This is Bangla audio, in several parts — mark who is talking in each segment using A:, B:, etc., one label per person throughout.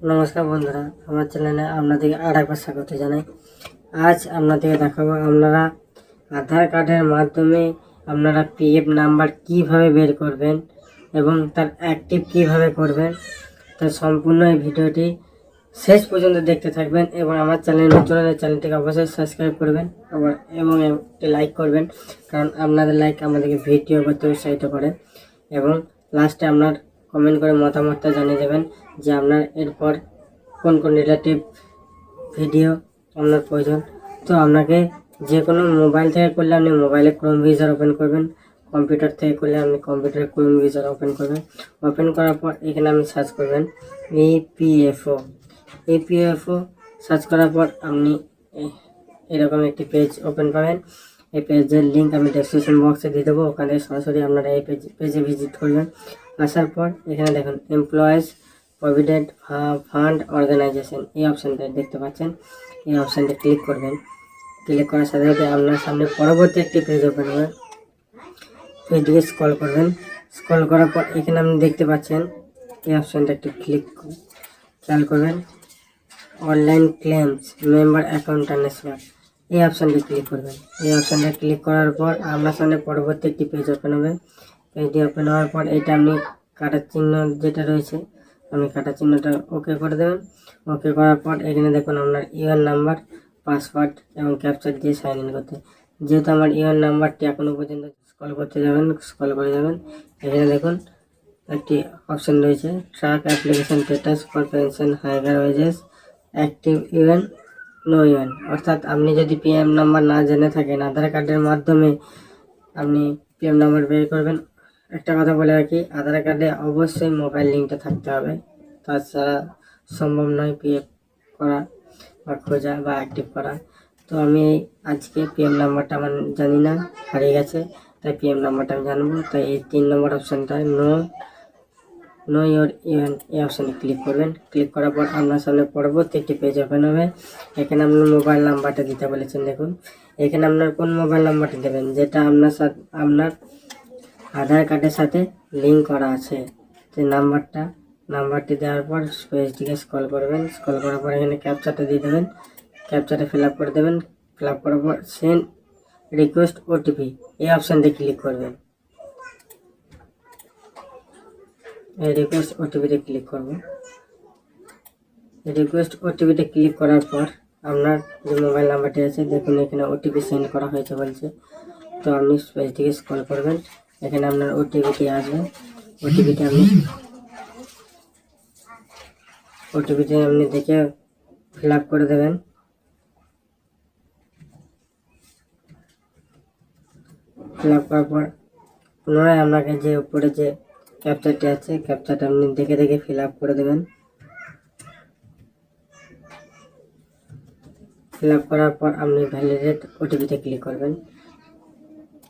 A: নমস্কার বন্ধুরা, আমার চ্যানেলে আপনাদেরকে আর একবার স্বাগত জানাই। আজ আপনাদেরকে দেখাবো আপনারা আধার কার্ডের মাধ্যমে আপনারা পিএফ নাম্বার কীভাবে বের করবেন এবং তার অ্যাক্টিভ কীভাবে করবেন। তার সম্পূর্ণ এই ভিডিওটি শেষ পর্যন্ত দেখতে থাকবেন এবং আমার চ্যানেল নতুন চ্যানেলটিকে অবশ্যই সাবস্ক্রাইব করবেন এবং একটি লাইক করবেন, কারণ আপনাদের লাইক আমাদেরকে ভিডিও করতে উৎসাহিত করে। এবং লাস্টে আপনার কমেন্ট করে মতামতটা জানিয়ে দেবেন যে আপনার এরপর কোন কোন রিলেটিভ ভিডিও আপনার প্রয়োজন। তো আপনাকে যে কোনো মোবাইল থেকে করলে আপনি মোবাইলে ক্রোম ভিজার ওপেন করবেন কম্পিউটার থেকে করলে আপনি কম্পিউটারে ক্রোম ভিজার ওপেন করবেন। ওপেন করার পর এখানে আপনি সার্চ করবেন ইপিএফও ইপিএফও সার্চ করার পর আপনি এরকম একটি পেজ ওপেন পাবেন। এই পেজের লিঙ্ক আমি ডেসক্রিপশন বক্সে দিয়ে দেবো। ওখানে সরাসরি আপনারা এই পেজ পেজে ভিজিট করবেন। আসার পর এখানে দেখুন এমপ্লয়েজ প্রভিডেন্ট ফান্ড অর্গানাইজেশন এই অপশানটা দেখতে পাচ্ছেন। এই অপশানটা ক্লিক করবেন। ক্লিক করার সাথে সাথে আপনার সামনে পরবর্তী একটি পেজ ওপেন হবে। পেজটিকে স্ক্রল করবেন। স্ক্রল করার পর এখানে আপনি দেখতে পাচ্ছেন, এই অপশানটা একটু ক্লিক খেয়াল করবেন। Online claims member account transfer এই অপশানটি ক্লিক করবেন। এই অপশানটা ক্লিক করার পর আপনার সামনে পরবর্তী একটি পেজ ওপেন হবে। পেজটি ওপেন হওয়ার পর এটা আপনি কাটার চিহ্ন যেটা রয়েছে আপনি কাটার চিহ্নটা ওকে করে দেবেন। ওকে করার পর এখানে দেখুন আপনার ইউআর নাম্বার পাসওয়ার্ড এবং ক্যাপচার দিয়ে সাইন ইন করতে। যেহেতু আমার ইউআর নাম্বারটি এখনও পর্যন্ত স্কল করতে যাবেন স্কল করে যাবেন। এখানে দেখুন একটি অপশন রয়েছে track application status for pension higher wages active UAN know UAN অর্থাৎ আপনি যদি পিএম নাম্বার না জেনে থাকেন আধার কার্ডের মাধ্যমে আপনি পিএম নাম্বার বের করবেন একটা কথা বলে রাখি, আধার কার্ডে অবশ্যই মোবাইল লিঙ্কটা থাকতে হবে। তাছাড়া সম্ভব নয় পিএফ করা বা খোঁজা বা অ্যাক্টিভ করা। তো আমি আজকে পিএম নাম্বারটা আমার জানি না, হারিয়ে গেছে, তাই পিএম নাম্বারটা আমি জানব। তাই এই তিন নম্বর অপশানটা নো নো ইয়োর ইভেন এই অপশানে ক্লিক করবেন। ক্লিক করার পর আপনার সামনে পরবর্তী একটি পেজ ওপেন হবে। এখানে আপনার মোবাইল নাম্বারটা দিতে বলেছেন, দেখুন। এখানে আপনার কোন মোবাইল নাম্বারটা দেবেন? যেটা আপনার সাথে আপনার আধার কার্ডের সাথে লিঙ্ক করা আছে। সেই নাম্বারটা, নাম্বারটি দেওয়ার পর স্পেস পেজটিকে স্ক্রল করবেন। স্ক্রল করার পর এখানে ক্যাপচারটা দিয়ে দেবেন। ক্যাপচারটা ফিল আপ করে দেবেন। ফিল আপ করার পর সেন্ড রিকোয়েস্ট ওটিপি এই অপশানটি ক্লিক করবেন। এই রিকোয়েস্ট ওটিপিতে ক্লিক করব। রিকোয়েস্ট ওটিপিতে ক্লিক করার পর আপনার যে মোবাইল নাম্বারটি আছে, দেখুন এখানে ওটিপি সেন্ড করা হয়েছে বলছে। তো আপনি পেজটিকে স্ক্রল করবেন। এখানে আপনার ওটিপিটি আসবে। ওটিপিটি আপনি ওটিপিটি আপনি দেখে ফিল করে দেবেন। ফিল করার পর পুনরায় আপনাকে যে উপরে যে ক্যাপচারটি আছে ক্যাপচারটা আপনি দেখে দেখে ফিল করে দেবেন। ফিল করার পর আপনি ভ্যালিডেট ওটিপিতে ক্লিক করবেন।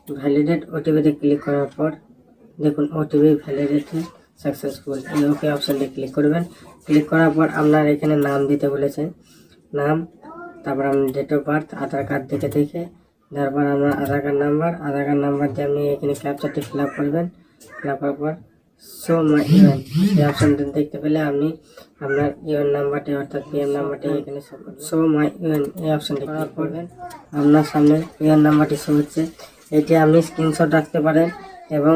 A: ভ্যালিডেট ওটিপিতে ক্লিক করার পর দেখুন ওটিপি ভ্যালিডেট সাকসেসফুল এই ওকে অপশানটি ক্লিক করবেন। ক্লিক করার পর আপনার এখানে নাম দিতে বলেছে নাম, তারপর আপনি date of birth Aadhaar card দেখে দেখে তারপর আপনার Aadhaar card number Aadhaar card number দিয়ে আপনি এখানে ক্যাপচারটি ফিল আপ করবেন। ফিল আপ করার পর শো মাই ইভেন্ট এই অপশানটি দেখতে পেলে আপনি আপনার ইউএন নাম্বারটি অর্থাৎ পিএম নাম্বারটি এখানে শো মাই ইউএন এই অপশানটি ক্লিক করবেন। আপনার সামনে ইউএন নাম্বারটি শো হচ্ছে। এটি আপনি স্ক্রিনশট রাখতে পারেন এবং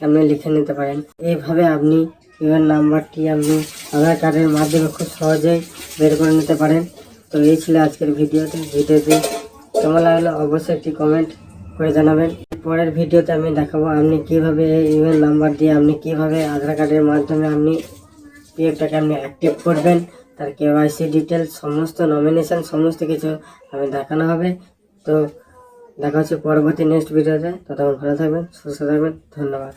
A: আপনি লিখে নিতে পারেন। এইভাবে আপনি ইউএন নাম্বারটি আপনি আধার কার্ডের মাধ্যমে খুব সহজেই বের করে নিতে পারেন। তো এই ছিল আজকের ভিডিওতে। ভিডিওটি কেমন লাগল অবশ্যই একটি কমেন্ট করে জানাবেন। পরের ভিডিওতে আমি দেখাবো আপনি কীভাবে এই ইমেল নাম্বার দিয়ে আপনি কীভাবে আধার কার্ডের মাধ্যমে আপনি পিএফটাকে আপনি অ্যাক্টিভ করবেন, তার কেওয়াইসি ডিটেলস সমস্ত নমিনেশন সমস্ত কিছু আমি দেখানো হবে। তো দেখা হচ্ছে পরবর্তী নেক্সট ভিডিওতে ততক্ষণ ভালো থাকবেন সুস্থ থাকবেন ধন্যবাদ।